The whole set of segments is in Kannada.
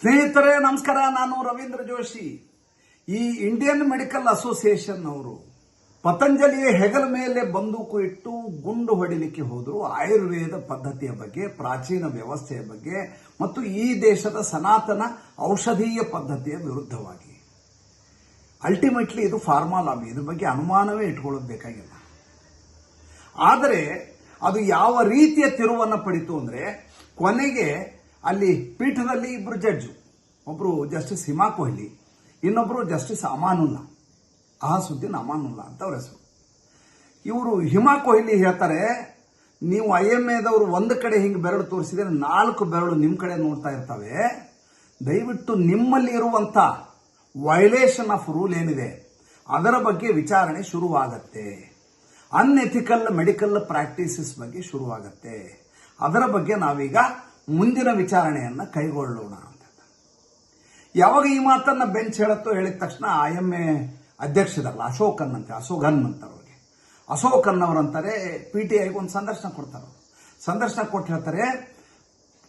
ಸ್ನೇಹಿತರೆ, ನಮಸ್ಕಾರ. ನಾನು ರವೀಂದ್ರ ಜೋಶಿ. ಈ ಇಂಡಿಯನ್ ಮೆಡಿಕಲ್ ಅಸೋಸಿಯೇಷನ್ ಅವರು ಪತಂಜಲಿಯ ಹೆಗಲ ಮೇಲೆ ಬಂದೂಕು ಇಟ್ಟು ಗುಂಡು ಹೊಡಿಲಿಕ್ಕೆ ಹೋದರು. ಆಯುರ್ವೇದ ಪದ್ಧತಿಯ ಬಗ್ಗೆ, ಪ್ರಾಚೀನ ವ್ಯವಸ್ಥೆಯ ಬಗ್ಗೆ ಮತ್ತು ಈ ದೇಶದ ಸನಾತನ ಔಷಧೀಯ ಪದ್ಧತಿಯ ವಿರುದ್ಧವಾಗಿ. ಅಲ್ಟಿಮೇಟ್ಲಿ ಇದು ಫಾರ್ಮಾ ಲಾಬಿ ಇದ್ರ ಬಗ್ಗೆ ಅನುಮಾನವೇ ಇಟ್ಕೊಳ್ಳೋದು ಬೇಕಾಗಿಲ್ಲ. ಆದರೆ ಅದು ಯಾವ ರೀತಿಯ ತಿರುವನ್ನು ಪಡಿತು ಅಂದರೆ ಕೊನೆಗೆ ಅಲ್ಲಿ ಪೀಠದಲ್ಲಿ ಇಬ್ಬರು ಜಡ್ಜು ಒಬ್ಬರು ಜಸ್ಟಿಸ್ ಹಿಮಾ ಕೊಹ್ಲಿ ಇನ್ನೊಬ್ಬರು ಜಸ್ಟಿಸ್ ಅಮಾನುಲ್ಲಾ, ಅಹಸುದ್ದೀನ್ ಅಮಾನುಲ್ಲಾ ಅಂತ ಅವ್ರ ಹೆಸರು. ಇವರು ಹಿಮಾ ಕೊಹ್ಲಿ ಹೇಳ್ತಾರೆ, ನೀವು ಐ ಎಂ ಎದವರು ಒಂದು ಕಡೆ ಹಿಂಗೆ ಬೆರಳು ತೋರಿಸಿದರೆ ನಾಲ್ಕು ಬೆರಳು ನಿಮ್ಮ ಕಡೆ ನೋಡ್ತಾ ಇರ್ತವೆ. ದಯವಿಟ್ಟು ನಿಮ್ಮಲ್ಲಿ ಇರುವಂಥ ವೈಲೇಷನ್ ಆಫ್ ರೂಲ್ ಏನಿದೆ, ಅದರ ಬಗ್ಗೆ ವಿಚಾರಣೆ ಶುರುವಾಗತ್ತೆ. ಅನ್ಎಥಿಕಲ್ ಮೆಡಿಕಲ್ ಪ್ರಾಕ್ಟೀಸಸ್ ಬಗ್ಗೆ ಶುರುವಾಗತ್ತೆ. ಅದರ ಬಗ್ಗೆ ನಾವೀಗ ಮುಂದಿನ ವಿಚಾರಣೆಯನ್ನು ಕೈಗೊಳ್ಳೋಣ ಅಂತ. ಯಾವಾಗ ಈ ಮಾತನ್ನ ಬೆಂಚ್ ಹೇಳತ್ತೋ ಹೇಳಿದ ತಕ್ಷಣ ಐ ಎಂ ಎ ಅಧ್ಯಕ್ಷರಲ್ಲ, ಅಶೋಕನ್ ಅಂತ, ಅಶೋಕನ್ ಅಂತಾರೆ ಅವ್ರಿಗೆ. ಅಶೋಕನ್ ಅವರಂತಾರೆ ಪಿ ಟಿ ಐಗೆ ಒಂದು ಸಂದರ್ಶನ ಕೊಡ್ತಾರೆ. ಸಂದರ್ಶನ ಕೊಟ್ಟು ಹೇಳ್ತಾರೆ,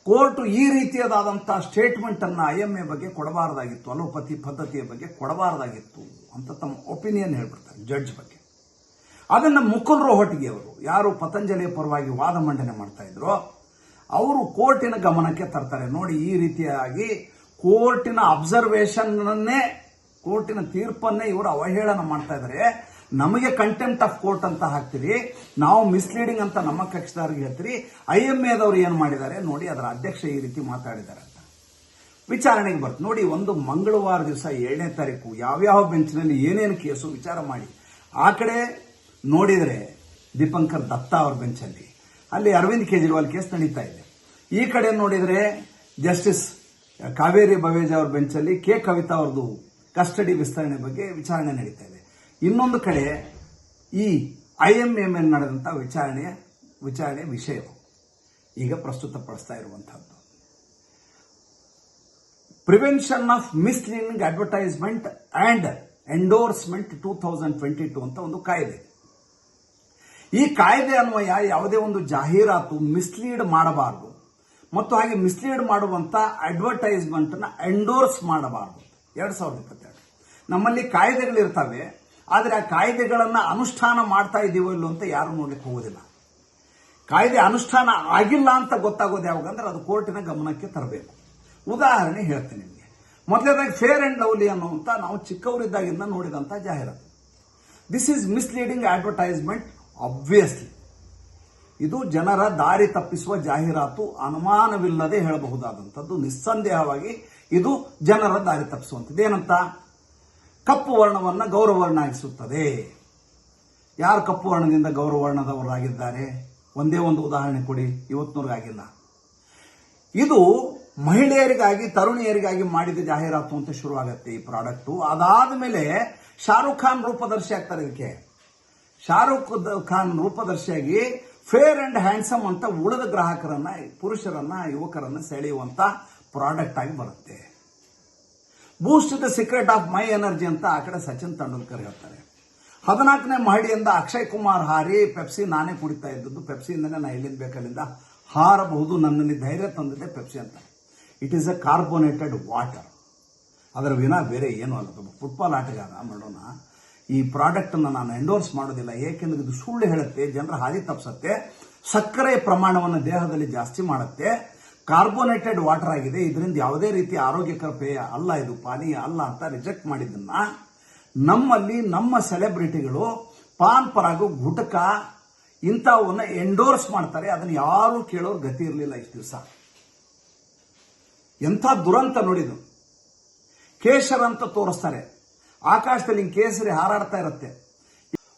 ಕೋರ್ಟು ಈ ರೀತಿಯದಾದಂಥ ಸ್ಟೇಟ್ಮೆಂಟ್ ಅನ್ನ ಐ ಎಂ ಎ ಬಗ್ಗೆ ಕೊಡಬಾರದಾಗಿತ್ತು, ಅಲೋಪತಿ ಪದ್ಧತಿಯ ಬಗ್ಗೆ ಕೊಡಬಾರದಾಗಿತ್ತು ಅಂತ ತಮ್ಮ ಒಪಿನಿಯನ್ ಹೇಳ್ಬಿಡ್ತಾರೆ, ಜಡ್ಜ್ ಬಗ್ಗೆ. ಅದನ್ನ ಮುಕುಲ್ ರೋಹಟ್ಗಿ ಅವರು, ಯಾರು ಪತಂಜಲಿಯ ಪರವಾಗಿ ವಾದ ಮಂಡನೆ ಮಾಡ್ತಾ ಇದ್ರು ಅವರು ಕೋರ್ಟಿನ ಗಮನಕ್ಕೆ ತರ್ತಾರೆ. ನೋಡಿ, ಈ ರೀತಿಯಾಗಿ ಕೋರ್ಟಿನ ಅಬ್ಸರ್ವೇಷನ್ನನ್ನೇ ಕೋರ್ಟಿನ ತೀರ್ಪನ್ನೇ ಇವರು ಅವಹೇಳನ ಮಾಡ್ತಾ ಇದ್ದಾರೆ. ನಮಗೆ ಕಂಟೆಂಪ್ಟ್ ಆಫ್ ಕೋರ್ಟ್ ಅಂತ ಹಾಕ್ತೀರಿ. ನಾವು ಮಿಸ್ಲೀಡಿಂಗ್ ಅಂತ ನಮ್ಮ ಕಕ್ಷದವ್ರಿಗೆ ಹೇಳ್ತೀರಿ. ಐ ಎಂ ಎದವ್ರು ಏನು ಮಾಡಿದ್ದಾರೆ? ನೋಡಿ, ಅದರ ಅಧ್ಯಕ್ಷ ಈ ರೀತಿ ಮಾತಾಡಿದ್ದಾರೆ. ಅಂತ ವಿಚಾರಣೆಗೆ ಬರ್ತು. ನೋಡಿ, ಒಂದು ಮಂಗಳವಾರ ದಿವಸ ಏಳನೇ ತಾರೀಕು ಯಾವ್ಯಾವ ಬೆಂಚ್ನಲ್ಲಿ ಏನೇನು ಕೇಸು ವಿಚಾರ ಮಾಡಿ, ಆ ಕಡೆ ನೋಡಿದರೆ ದೀಪಂಕರ್ ದತ್ತ ಅವ್ರ ಬೆಂಚಲ್ಲಿ. ಅಲ್ಲಿ ಅರವಿಂದ್ ಕೇಜ್ರಿವಾಲ್ ಕೇಸ್ ನಡೀತಾ ಇದೆ. ಈ ಕಡೆ ನೋಡಿದರೆ ಜಸ್ಟಿಸ್ ಕಾವೇರಿ ಬವೇಜ್ ಅವ್ರ ಬೆಂಚಲ್ಲಿ ಕೆ ಕವಿತಾ ಅವ್ರದ್ದು ಕಸ್ಟಡಿ ವಿಸ್ತರಣೆ ಬಗ್ಗೆ ವಿಚಾರಣೆ ನಡೀತಾ ಇದೆ. ಇನ್ನೊಂದು ಕಡೆ ಈ ಐ ಎಂ ಎಂ ಎನ್ ನಡೆದಂಥ ವಿಚಾರಣೆಯ ವಿಚಾರಣೆ ವಿಷಯ. ಈಗ ಪ್ರಸ್ತುತಪಡಿಸ್ತಾ ಇರುವಂಥದ್ದು prevention of misleading advertisement and endorsement two thousand twenty two ಅಂತ ಒಂದು ಕಾಯ್ದೆ. ಈ ಕಾಯ್ದೆ ಅನ್ವಯ ಯಾವುದೇ ಒಂದು ಜಾಹೀರಾತು ಮಿಸ್ಲೀಡ್ ಮಾಡಬಾರದು. ಮತ್ತು ಹಾಗೆ ಮಿಸ್ಲೀಡ್ ಮಾಡುವಂತ ಅಡ್ವರ್ಟೈಸ್ಮೆಂಟ್ನ ಎಂಡೋರ್ಸ್ ಮಾಡಬಾರದು. ಎರಡ್ ಸಾವಿರದ ಇಪ್ಪತ್ತೆರಡು. ನಮ್ಮಲ್ಲಿ ಕಾಯ್ದೆಗಳಿರ್ತವೆ, ಆದರೆ ಆ ಕಾಯ್ದೆಗಳನ್ನ ಅನುಷ್ಠಾನ ಮಾಡ್ತಾ ಇದೀವೋ ಇಲ್ಲೋ ಅಂತ ಯಾರು ನೋಡ್ಲಿಕ್ಕೆ ಹೋಗೋದಿಲ್ಲ. ಕಾಯ್ದೆ ಅನುಷ್ಠಾನ ಆಗಿಲ್ಲ ಅಂತ ಗೊತ್ತಾಗೋದು ಯಾವಾಗ ಅಂದ್ರೆ ಅದು ಕೋರ್ಟಿನ ಗಮನಕ್ಕೆ ತರಬೇಕು. ಉದಾಹರಣೆ ಹೇಳ್ತೀನಿ ನಿಮಗೆ. ಮೊದಲನೇದಾಗಿ ಫೇರ್ ಅಂಡ್ ಲವ್ಲಿ ಅನ್ನುವಂತ ನಾವು ಚಿಕ್ಕವರಿದ್ದಾಗಿಂದ ನೋಡಿದಂತ ಜಾಹೀರಾತು. This is misleading advertisement obviously ಇದು ಜನರ ದಾರಿ ತಪ್ಪಿಸುವ ಜಾಹೀರಾತು ಅನುಮಾನವಿಲ್ಲದೆ ಹೇಳಬಹುದಾದಂಥದ್ದು. ನಿಸ್ಸಂದೇಹವಾಗಿ ಇದು ಜನರ ದಾರಿ ತಪ್ಪಿಸುವಂಥದ್ದು. ಏನಂತ? ಕಪ್ಪು ವರ್ಣವನ್ನು ಗೌರವರ್ಣಾಗಿಸುತ್ತದೆ ಯಾರು ಕಪ್ಪು ವರ್ಣದಿಂದ ಗೌರವರ್ಣದವರಾಗಿದ್ದಾರೆ ಒಂದೇ ಒಂದು ಉದಾಹರಣೆ ಕೊಡಿ. ಇವತ್ತಿನವರೆಗಾಗಿಲ್ಲ ಇದು ಮಹಿಳೆಯರಿಗಾಗಿ, ತರುಣಿಯರಿಗಾಗಿ ಮಾಡಿದ ಜಾಹೀರಾತು ಅಂತ ಶುರುವಾಗತ್ತೆ ಈ ಪ್ರಾಡಕ್ಟು. ಅದಾದ ಮೇಲೆ ಶಾರುಖ್ ಖಾನ್ ರೂಪದರ್ಶಿ ಆಗ್ತಾರೆ ಇದಕ್ಕೆ. ಶಾರುಖ್ ಖಾನ್ ರೂಪದರ್ಶಿಯಾಗಿ ಫೇರ್ ಅಂಡ್ ಹ್ಯಾಂಡ್ಸಮ್ ಅಂತ ಉಳಿದ ಗ್ರಾಹಕರನ್ನ, ಪುರುಷರನ್ನ, ಯುವಕರನ್ನ ಸೆಳೆಯುವಂತ ಪ್ರಾಡಕ್ಟ್ ಆಗಿ ಬರುತ್ತೆ. Boost the secret of my energy ಅಂತ ಆ ಕಡೆ ಸಚಿನ್ ತೆಂಡೂಲ್ಕರ್ ಹೇಳ್ತಾರೆ. ಹದಿನಾಲ್ಕನೇ ಮಹಡಿಯಿಂದ ಅಕ್ಷಯ್ ಕುಮಾರ್ ಹಾರಿ ಪೆಪ್ಸಿ ನಾನೇ ಕುಡಿತಾ ಇದ್ದದ್ದು. ಪೆಪ್ಸಿಯಿಂದನೇ ನಾ ಎಲ್ಲಿಂದ ಬೇಕಲ್ಲಿಂದ ಹಾರಬಹುದು. ನನ್ನಲ್ಲಿ ಧೈರ್ಯ ತಂದಿದೆ ಪೆಪ್ಸಿ ಅಂತ. It is a carbonated water ಅದರ ವಿನಾ ಬೇರೆ ಏನು ಅಲ್ಲ. ಫುಟ್ಬಾಲ್ ಆಟಗಾರ ಮಾಡೋಣ. ಈ ಪ್ರಾಡಕ್ಟ್ ಅನ್ನು ನಾನು ಎಂಡೋರ್ಸ್ ಮಾಡೋದಿಲ್ಲ. ಏಕೆಂದ್ರೆ ಇದು ಸುಳ್ಳು ಹೇಳುತ್ತೆ, ಜನರ ಹಾದಿ ತಪ್ಪಿಸುತ್ತೆ ಸಕ್ಕರೆಯ ಪ್ರಮಾಣವನ್ನು ದೇಹದಲ್ಲಿ ಜಾಸ್ತಿ ಮಾಡುತ್ತೆ. ಕಾರ್ಬೋನೇಟೆಡ್ ವಾಟರ್ ಆಗಿದೆ, ಇದರಿಂದ ಯಾವುದೇ ರೀತಿ ಆರೋಗ್ಯಕರ ಪೇಯ ಅಲ್ಲ, ಇದು ಪಾನೀಯ ಅಲ್ಲ ಅಂತ ರಿಜೆಕ್ಟ್ ಮಾಡಿದ್ದನ್ನ ನಮ್ಮಲ್ಲಿ ನಮ್ಮ ಸೆಲೆಬ್ರಿಟಿಗಳು ಪಾನ್ ಪರಾಗು ಗುಟಕ ಇಂಥವನ್ನ ಎಂಡೋರ್ಸ್ ಮಾಡ್ತಾರೆ. ಅದನ್ನು ಯಾರು ಕೇಳೋರು ಗತಿ ಇರಲಿಲ್ಲ ಇಷ್ಟು ದಿವಸ. ಎಂಥ ದುರಂತ ನೋಡಿದು ಕೇಶರ್ ಅಂತ ತೋರಿಸ್ತಾರೆ. ಆಕಾಶದಲ್ಲಿ ಕೇಸರಿ ಹಾರಾಡ್ತಾ ಇರುತ್ತೆ.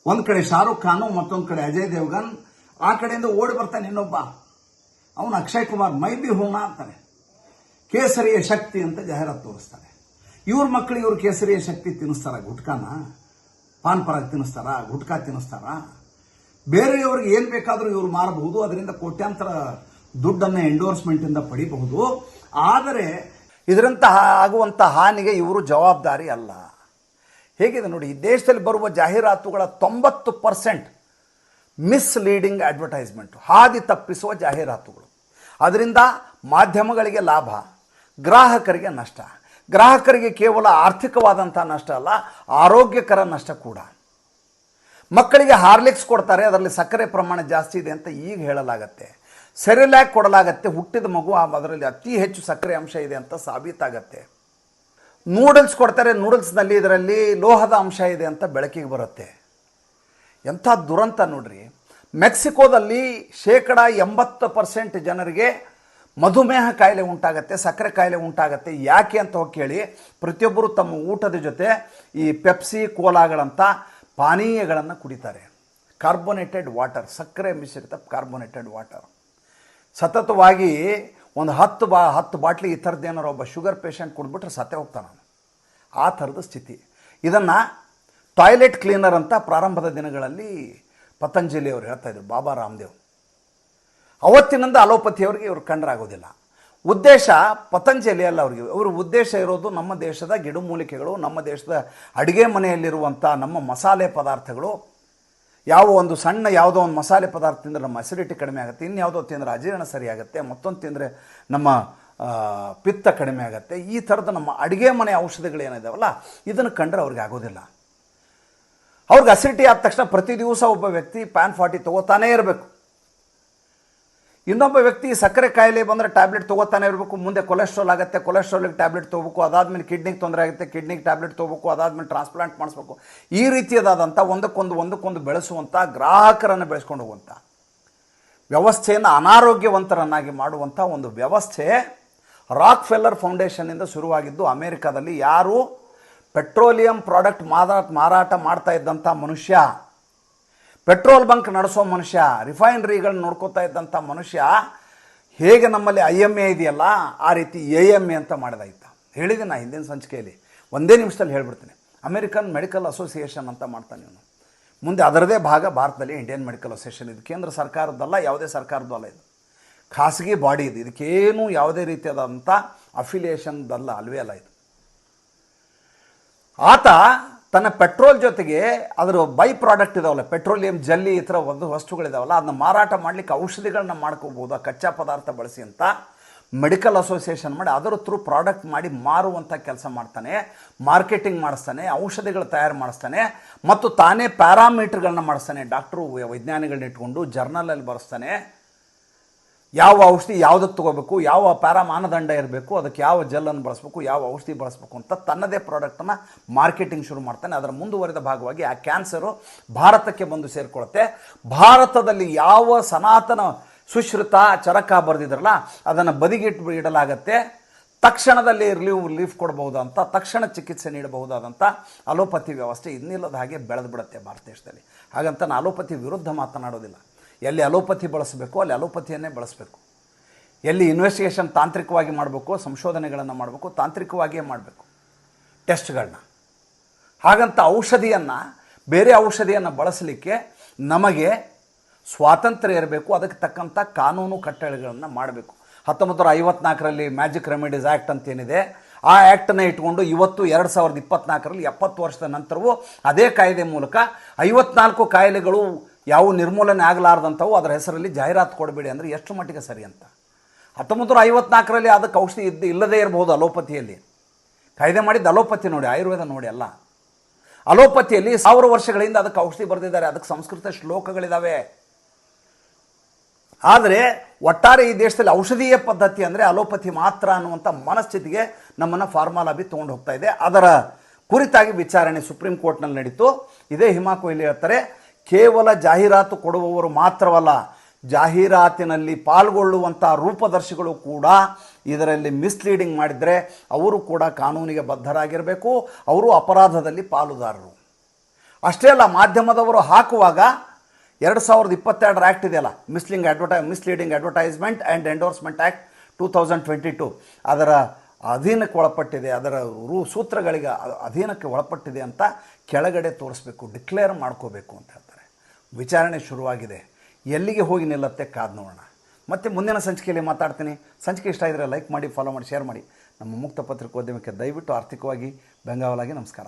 ಒಂದ್ ಕಡೆ ಶಾರುಖ್ ಖಾನು, ಮತ್ತೊಂದ್ ಕಡೆ ಅಜಯ್ ದೇವ್ಗನ್, ಆ ಕಡೆಯಿಂದ ಓಡಿ ಬರ್ತಾನೆ ಇನ್ನೊಬ್ಬ. ಅವನು ಅಕ್ಷಯ್ ಕುಮಾರ್, ಮೈ ಬಿ ಹೋಮ ಅಂತಾನೆ. ಕೇಸರಿಯ ಶಕ್ತಿ ಅಂತ ಜಾಹೀರಾತು ತೋರಿಸ್ತಾರೆ. ಇವ್ರ ಮಕ್ಕಳು ಇವ್ರು ಕೇಸರಿಯ ಶಕ್ತಿ ತಿನ್ನಿಸ್ತಾರ? ಗುಟ್ಕಾನ? ಪಾನ್ ಪರಾಗ್ ತಿನ್ನಿಸ್ತಾರ? ಗುಟ್ಕಾ ತಿನ್ನಿಸ್ತಾರ? ಬೇರೆಯವ್ರಿಗೆ ಏನ್ ಬೇಕಾದ್ರೂ ಇವ್ರು ಮಾರಬಹುದು, ಅದರಿಂದ ಕೋಟ್ಯಾಂತರ ದುಡ್ಡನ್ನ ಎಂಡೋರ್ಸ್ಮೆಂಟ್ ಇಂದ ಪಡಿಬಹುದು. ಆದರೆ ಇದರಂತ ಆಗುವಂತ ಹಾನಿಗೆ ಇವರು ಜವಾಬ್ದಾರಿ ಅಲ್ಲ. ಹೇಗಿದೆ ನೋಡಿ, ಈ ದೇಶದಲ್ಲಿ ಬರುವ ಜಾಹೀರಾತುಗಳ ತೊಂಬತ್ತು ಪರ್ಸೆಂಟ್ ಮಿಸ್ಲೀಡಿಂಗ್ ಅಡ್ವರ್ಟೈಸ್ಮೆಂಟ್ ಹಾದಿ ತಪ್ಪಿಸುವ ಜಾಹೀರಾತುಗಳು. ಅದರಿಂದ ಮಾಧ್ಯಮಗಳಿಗೆ ಲಾಭ, ಗ್ರಾಹಕರಿಗೆ ನಷ್ಟ. ಗ್ರಾಹಕರಿಗೆ ಕೇವಲ ಆರ್ಥಿಕವಾದಂಥ ನಷ್ಟ ಅಲ್ಲ, ಆರೋಗ್ಯಕರ ನಷ್ಟ ಕೂಡ. ಮಕ್ಕಳಿಗೆ ಹಾರ್ಲಿಕ್ಸ್ ಕೊಡ್ತಾರೆ, ಅದರಲ್ಲಿ ಸಕ್ಕರೆ ಪ್ರಮಾಣ ಜಾಸ್ತಿ ಇದೆ ಅಂತ ಈಗ ಹೇಳಲಾಗತ್ತೆ. ಸೆರೆಲ್ಯಾಕ್ ಕೊಡಲಾಗತ್ತೆ, ಹುಟ್ಟಿದ ಮಗು ಅದರಲ್ಲಿ ಅತಿ ಹೆಚ್ಚು ಸಕ್ಕರೆ ಅಂಶ ಇದೆ ಅಂತ ಸಾಬೀತಾಗತ್ತೆ. ನೂಡಲ್ಸ್ ಕೊಡ್ತಾರೆ ನೂಡಲ್ಸ್ನಲ್ಲಿ ಇದರಲ್ಲಿ ಲೋಹದ ಅಂಶ ಇದೆ ಅಂತ ಬೆಳಕಿಗೆ ಬರುತ್ತೆ. ಎಂಥ ದುರಂತ ನೋಡ್ರಿ. ಮೆಕ್ಸಿಕೋದಲ್ಲಿ ಶೇಕಡ ಎಂಬತ್ತು ಪರ್ಸೆಂಟ್ ಜನರಿಗೆ ಮಧುಮೇಹ ಕಾಯಿಲೆ ಉಂಟಾಗತ್ತೆ, ಸಕ್ಕರೆ ಕಾಯಿಲೆ ಉಂಟಾಗತ್ತೆ. ಯಾಕೆ ಅಂತ ಹೋಗಿ ಕೇಳಿ, ಪ್ರತಿಯೊಬ್ಬರು ತಮ್ಮ ಊಟದ ಜೊತೆ ಈ ಪೆಪ್ಸಿ ಕೋಲಾಗಳಂಥ ಪಾನೀಯಗಳನ್ನು ಕುಡಿತಾರೆ. ಕಾರ್ಬೋನೇಟೆಡ್ ವಾಟರ್ ಸಕ್ಕರೆ ಮಿಶ್ರಿತ ಕಾರ್ಬೋನೇಟೆಡ್ ವಾಟರ್ ಸತತವಾಗಿ ಒಂದು ಹತ್ತು ಬಾ, ಹತ್ತು ಬಾಟ್ಲಿ ಈ ಥರದ್ದು ಏನಾರು ಒಬ್ಬ ಶುಗರ್ ಪೇಷಂಟ್ ಕುಡಿದ್ಬಿಟ್ರೆ ಸತ್ತೇ ಹೋಗ್ತಾನೆ. ಆ ಥರದ ಸ್ಥಿತಿ. ಇದನ್ನು ಟಾಯ್ಲೆಟ್ ಕ್ಲೀನರ್ ಅಂತ ಪ್ರಾರಂಭದ ದಿನಗಳಲ್ಲಿ ಪತಂಜಲಿ ಅವರು ಹೇಳ್ತಾ ಇದ್ರು, ಬಾಬಾ ರಾಮದೇವ್. ಅವತ್ತಿನಿಂದ ಅಲೋಪತಿಯವರಿಗೆ ಇವರು ಕಂಡರಾಗೋದಿಲ್ಲ. ಉದ್ದೇಶ ಪತಂಜಲಿ ಅಲ್ಲ ಅವರಿಗೆ. ಅವ್ರ ಉದ್ದೇಶ ಇರೋದು ನಮ್ಮ ದೇಶದ ಗಿಡಮೂಲಿಕೆಗಳು ನಮ್ಮ ದೇಶದ ಅಡುಗೆ ಮನೆಯಲ್ಲಿರುವಂಥ ನಮ್ಮ ಮಸಾಲೆ ಪದಾರ್ಥಗಳು. ಯಾವ ಒಂದು ಸಣ್ಣ ಯಾವುದೋ ಒಂದು ಮಸಾಲೆ ಪದಾರ್ಥ ತಿಂದರೆ ನಮ್ಮ ಅಸಿಡಿಟಿ ಕಡಿಮೆ ಆಗುತ್ತೆ, ಇನ್ಯಾವುದೋ ತಿಂದರೆ ಅಜೀರ್ಣ ಸರಿಯಾಗುತ್ತೆ, ಮತ್ತೊಂದು ತಿಂದರೆ ನಮ್ಮ ಪಿತ್ತ ಕಡಿಮೆ ಆಗುತ್ತೆ. ಈ ಥರದ ನಮ್ಮ ಅಡುಗೆ ಮನೆ ಔಷಧಿಗಳು ಏನಿದಾವಲ್ಲ ಇದನ್ನು ಕಂಡ್ರೆ ಅವ್ರಿಗೆ ಆಗೋದಿಲ್ಲ. ಅವ್ರಿಗೆ ಅಸಿಡಿಟಿ ಆದ ತಕ್ಷಣ ಪ್ರತಿ ದಿವಸ ಒಬ್ಬ ವ್ಯಕ್ತಿ ಪ್ಯಾನ್ ಫಾರ್ಟಿ ತೊಗೋತಾನೆ ಇರಬೇಕು. ಇನ್ನೊಬ್ಬ ವ್ಯಕ್ತಿ ಸಕ್ಕರೆ ಕಾಯಿಲೆ ಬಂದರೆ ಟ್ಯಾಬ್ಲೆಟ್ ತೊಗೋತಾನೆ ಇರಬೇಕು, ಮುಂದೆ ಕೊಲೆಸ್ಟ್ರಾಲ್ ಆಗುತ್ತೆ ಕೊಲೆಸ್ಟ್ರಾಲಿಗೆ ಟ್ಯಾಬ್ಲೆಟ್ ತೊಗೋಬೇಕು, ಅದಾದಮೇಲೆ ಕಿಡ್ನಿಗೆ ತೊಂದರೆ ಆಗುತ್ತೆ ಕಿಡ್ನಿಗೆ ಟ್ಯಾಬ್ಲೆಟ್ ತೊಗೋಬೇಕು, ಅದಾದಮೇಲೆ ಟ್ರಾನ್ಸ್ಪ್ಲಾಂಟ್ ಮಾಡಿಸ್ಬೇಕು. ಈ ರೀತಿಯದಾದಂಥ ಒಂದಕ್ಕೊಂದು ಒಂದಕ್ಕೊಂದು ಬೆಳೆಸುವಂಥ ಗ್ರಾಹಕರನ್ನು ಬೆಳೆಸ್ಕೊಂಡು ಹೋಗುವಂಥ ವ್ಯವಸ್ಥೆಯನ್ನು ಅನಾರೋಗ್ಯವಂತರನ್ನಾಗಿ ಮಾಡುವಂಥ ಒಂದು ವ್ಯವಸ್ಥೆ ರಾಕ್ ಫೆಲ್ಲರ್ ಫೌಂಡೇಶನ್ನಿಂದ ಶುರುವಾಗಿದ್ದು ಅಮೇರಿಕಾದಲ್ಲಿ ಯಾರು ಪೆಟ್ರೋಲಿಯಂ ಪ್ರಾಡಕ್ಟ್ ಮಾರಾಟ ಮಾರಾಟ ಮಾಡ್ತಾ ಇದ್ದಂಥ ಮನುಷ್ಯ, ಪೆಟ್ರೋಲ್ ಬಂಕ್ ನಡೆಸೋ ಮನುಷ್ಯ, ರಿಫೈನರಿಗಳನ್ನ ನೋಡ್ಕೋತಾ ಇದ್ದಂಥ ಮನುಷ್ಯ ಹೇಗೆ ನಮ್ಮಲ್ಲಿ ಐ ಎಂ ಎ ಇದೆಯಲ್ಲ, ಆ ರೀತಿ ಎ ಎಂ ಎ ಅಂತ ಮಾಡಿದಾಯ್ತ ಹೇಳಿದೆ ನಾ ಹಿಂದಿನ ಸಂಚಿಕೆಯಲ್ಲಿ. ಒಂದೇ ನಿಮಿಷದಲ್ಲಿ ಹೇಳ್ಬಿಡ್ತೀನಿ. ಅಮೆರಿಕನ್ ಮೆಡಿಕಲ್ ಅಸೋಸಿಯೇಷನ್ ಅಂತ ಮಾಡ್ತಾನೆ ಇವನು. ಮುಂದೆ ಅದರದೇ ಭಾಗ ಭಾರತದಲ್ಲಿ ಇಂಡಿಯನ್ ಮೆಡಿಕಲ್ ಅಸೋಸಿಯೇಷನ್ ಇದು. ಕೇಂದ್ರ ಸರ್ಕಾರದ್ದಲ್ಲ, ಯಾವುದೇ ಸರ್ಕಾರದ್ದು ಅಲ್ಲ ಇದು. ಖಾಸಗಿ ಬಾಡಿ ಇದು. ಇದಕ್ಕೇನು ಯಾವುದೇ ರೀತಿಯಾದಂಥ ಅಫಿಲಿಯೇಷನ್ದಲ್ಲ ಅಲ್ವೇ ಅಲ್ಲ ಇದು. ಆತ ತನ್ನ ಪೆಟ್ರೋಲ್ ಜೊತೆಗೆ ಅದರ ಬೈ ಪ್ರಾಡಕ್ಟ್ ಇದಾವಲ್ಲ, ಪೆಟ್ರೋಲಿಯಂ, ಜಲ್ಲಿ ಈ ಥರ ಒಂದು ವಸ್ತುಗಳಿದಾವಲ್ಲ, ಅದನ್ನ ಮಾರಾಟ ಮಾಡಲಿಕ್ಕೆ ಔಷಧಿಗಳನ್ನ ಮಾಡ್ಕೋಬೋದು, ಆ ಕಚ್ಚಾ ಪದಾರ್ಥ ಬಳಸಿ ಅಂತ ಮೆಡಿಕಲ್ ಅಸೋಸಿಯೇಷನ್ ಮಾಡಿ ಅದರ ಥ್ರೂ ಪ್ರಾಡಕ್ಟ್ ಮಾಡಿ ಮಾರುವಂಥ ಕೆಲಸ ಮಾಡ್ತಾನೆ ಮಾರ್ಕೆಟಿಂಗ್ ಮಾಡಿಸ್ತಾನೆ, ಔಷಧಿಗಳು ತಯಾರು ಮಾಡಿಸ್ತಾನೆ, ಮತ್ತು ತಾನೇ ಪ್ಯಾರಾಮೀಟ್ರ್ಗಳನ್ನ ಮಾಡಿಸ್ತಾನೆ. ಡಾಕ್ಟ್ರು ವೈಜ್ಞಾನಿಗಳನ್ನ ಇಟ್ಕೊಂಡು ಜರ್ನಲಲ್ಲಿ ಬರೆಸ್ತಾನೆ. ಯಾವ ಔಷಧಿ ಯಾವುದಕ್ಕೆ ತಗೋಬೇಕು, ಯಾವ ಪ್ಯಾರಾ ಮಾನದಂಡ ಇರಬೇಕು, ಅದಕ್ಕೆ ಯಾವ ಜೆಲ್ಲನ್ನು ಬಳಸಬೇಕು, ಯಾವ ಔಷಧಿ ಬಳಸಬೇಕು ಅಂತ ತನ್ನದೇ ಪ್ರಾಡಕ್ಟನ್ನು ಮಾರ್ಕೆಟಿಂಗ್ ಶುರು ಮಾಡ್ತಾನೆ. ಅದರ ಮುಂದುವರಿದ ಭಾಗವಾಗಿ ಆ ಕ್ಯಾನ್ಸರು ಭಾರತಕ್ಕೆ ಬಂದು ಸೇರಿಕೊಳ್ಳುತ್ತೆ ಭಾರತದಲ್ಲಿ ಯಾವ ಸನಾತನ ಸುಶ್ರುತ ಚರಕ ಬರೆದಿದ್ರಲ್ಲ, ಅದನ್ನು ಬದಿಗಿಟ್ಟು ಇಡಲಾಗತ್ತೆ. ತಕ್ಷಣದಲ್ಲಿ ರಿಲೀವ್ ರಿಲೀಫ್ ಕೊಡಬಹುದಂತ, ತಕ್ಷಣ ಚಿಕಿತ್ಸೆ ನೀಡಬಹುದಾದಂಥ ಅಲೋಪತಿ ವ್ಯವಸ್ಥೆ ಇನ್ನಿಲ್ಲದ ಹಾಗೆ ಬೆಳೆದು ಬಿಡುತ್ತೆ ಭಾರತ ದೇಶದಲ್ಲಿ. ಹಾಗಂತ ನಾನು ಅಲೋಪತಿ ವಿರುದ್ಧ ಮಾತನಾಡೋದಿಲ್ಲ. ಎಲ್ಲಿ ಅಲೋಪತಿ ಬಳಸಬೇಕು, ಅಲ್ಲಿ ಅಲೋಪತಿಯನ್ನೇ ಬಳಸಬೇಕು. ಎಲ್ಲಿ ಇನ್ವೆಸ್ಟಿಗೇಷನ್ ತಾಂತ್ರಿಕವಾಗಿ ಮಾಡಬೇಕು, ಸಂಶೋಧನೆಗಳನ್ನು ಮಾಡಬೇಕು, ತಾಂತ್ರಿಕವಾಗಿಯೇ ಮಾಡಬೇಕು. ಟೆಸ್ಟ್ಗಳನ್ನ ಹಾಗಂತ ಔಷಧಿಯನ್ನು, ಬೇರೆ ಔಷಧಿಯನ್ನು ಬಳಸಲಿಕ್ಕೆ ನಮಗೆ ಸ್ವಾತಂತ್ರ್ಯ ಇರಬೇಕು, ಅದಕ್ಕೆ ತಕ್ಕಂಥ ಕಾನೂನು ಕಟ್ಟಳೆಗಳನ್ನು ಮಾಡಬೇಕು. ಹತ್ತೊಂಬತ್ತು ನೂರ ಐವತ್ನಾಲ್ಕರಲ್ಲಿ ಮ್ಯಾಜಿಕ್ ರೆಮಿಡೀಸ್ ಆ್ಯಕ್ಟ್ ಅಂತ ಏನಿದೆ ಆ ಆ್ಯಕ್ಟನ್ನು ಇಟ್ಕೊಂಡು ಇವತ್ತು ಎರಡು ಸಾವಿರದ ಇಪ್ಪತ್ನಾಲ್ಕರಲ್ಲಿ ಎಪ್ಪತ್ತು ವರ್ಷದ ನಂತರವೂ ಅದೇ ಕಾಯ್ದೆ ಮೂಲಕ ಐವತ್ನಾಲ್ಕು ಕಾಯಿಲೆಗಳು ಯಾವ ನಿರ್ಮೂಲನೆ ಆಗಲಾರ್ದಂಥವು ಅದರ ಹೆಸರಲ್ಲಿ ಜಾಹೀರಾತು ಕೊಡಬೇಡಿ ಅಂದರೆ ಎಷ್ಟು ಮಟ್ಟಿಗೆ ಸರಿ ಅಂತ. ಹತ್ತೊಂಬತ್ತು ನೂರ ಐವತ್ನಾಲ್ಕರಲ್ಲಿ ಅದಕ್ಕೆ ಔಷಧಿ ಇದ್ದು ಇಲ್ಲದೇ ಇರಬಹುದು ಅಲೋಪತಿಯಲ್ಲಿ. ಕಾಯ್ದೆ ಮಾಡಿದ್ದು ಅಲೋಪತಿ ನೋಡಿ, ಆಯುರ್ವೇದ ನೋಡಿ ಅಲ್ಲ. ಅಲೋಪತಿಯಲ್ಲಿ ಸಾವಿರ ವರ್ಷಗಳಿಂದ ಅದಕ್ಕೆ ಔಷಧಿ ಬರೆದಿದ್ದಾರೆ, ಅದಕ್ಕೆ ಸಂಸ್ಕೃತ ಶ್ಲೋಕಗಳಿದ್ದಾವೆ ಆದರೆ ಒಟ್ಟಾರೆ ಈ ದೇಶದಲ್ಲಿ ಔಷಧೀಯ ಪದ್ಧತಿ ಅಂದರೆ ಅಲೋಪತಿ ಮಾತ್ರ ಅನ್ನುವಂಥ ಮನಸ್ಥಿತಿಗೆ ನಮ್ಮನ್ನು ಫಾರ್ಮಾಲಾಬಿ ತೊಗೊಂಡು ಹೋಗ್ತಾ ಇದೆ. ಅದರ ಕುರಿತಾಗಿ ವಿಚಾರಣೆ ಸುಪ್ರೀಂ ಕೋರ್ಟ್ನಲ್ಲಿ ನಡೀತು. ಇದೇ ಹಿಮಾ ಕೊಹ್ಲಿ ಹೇಳ್ತಾರೆ ಕೇವಲ ಜಾಹೀರಾತು ಕೊಡುವವರು ಮಾತ್ರವಲ್ಲ, ಜಾಹೀರಾತಿನಲ್ಲಿ ಪಾಲ್ಗೊಳ್ಳುವಂಥ ರೂಪದರ್ಶಿಗಳು ಕೂಡ ಇದರಲ್ಲಿ ಮಿಸ್ಲೀಡಿಂಗ್ ಮಾಡಿದರೆ ಅವರು ಕೂಡ ಕಾನೂನಿಗೆ ಬದ್ಧರಾಗಿರಬೇಕು, ಅವರು ಅಪರಾಧದಲ್ಲಿ ಪಾಲುದಾರರು. ಅಷ್ಟೇ ಅಲ್ಲ, ಮಾಧ್ಯಮದವರು ಹಾಕುವಾಗ ಎರಡು ಸಾವಿರದ ಇಪ್ಪತ್ತೆರಡರ ಆ್ಯಕ್ಟ್ ಇದೆಯಲ್ಲ misleading advertise misleading advertisement and endorsement act two thousand twenty two ಅದರ ಅಧೀನಕ್ಕೆ ಒಳಪಟ್ಟಿದೆ, ಅದರ ರೂ, ಸೂತ್ರಗಳಿಗೆ ಅಧೀನಕ್ಕೆ ಒಳಪಟ್ಟಿದೆ ಅಂತ ಕೆಳಗಡೆ ತೋರಿಸ್ಬೇಕು ಡಿಕ್ಲೇರ್ ಮಾಡ್ಕೋಬೇಕು ಅಂತ. ವಿಚಾರಣೆ ಶುರುವಾಗಿದೆ. ಎಲ್ಲಿಗೆ ಹೋಗಿ ನಿಲ್ಲತ್ತೆ ಕಾದು ನೋಡೋಣ. ಮತ್ತೆ ಮುಂದಿನ ಸಂಚಿಕೆಯಲ್ಲಿ ಮಾತಾಡ್ತೀನಿ. ಸಂಚಿಕೆ ಇಷ್ಟ ಇದ್ದರೆ ಲೈಕ್ ಮಾಡಿ ಫಾಲೋ ಮಾಡಿ ಶೇರ್ ಮಾಡಿ. ನಮ್ಮ ಮುಕ್ತ ಪತ್ರಿಕೋದ್ಯಮಕ್ಕೆ ದಯವಿಟ್ಟು ಆರ್ಥಿಕವಾಗಿ ಬೆಂಗಾವಲಾಗಿ ನಮಸ್ಕಾರ.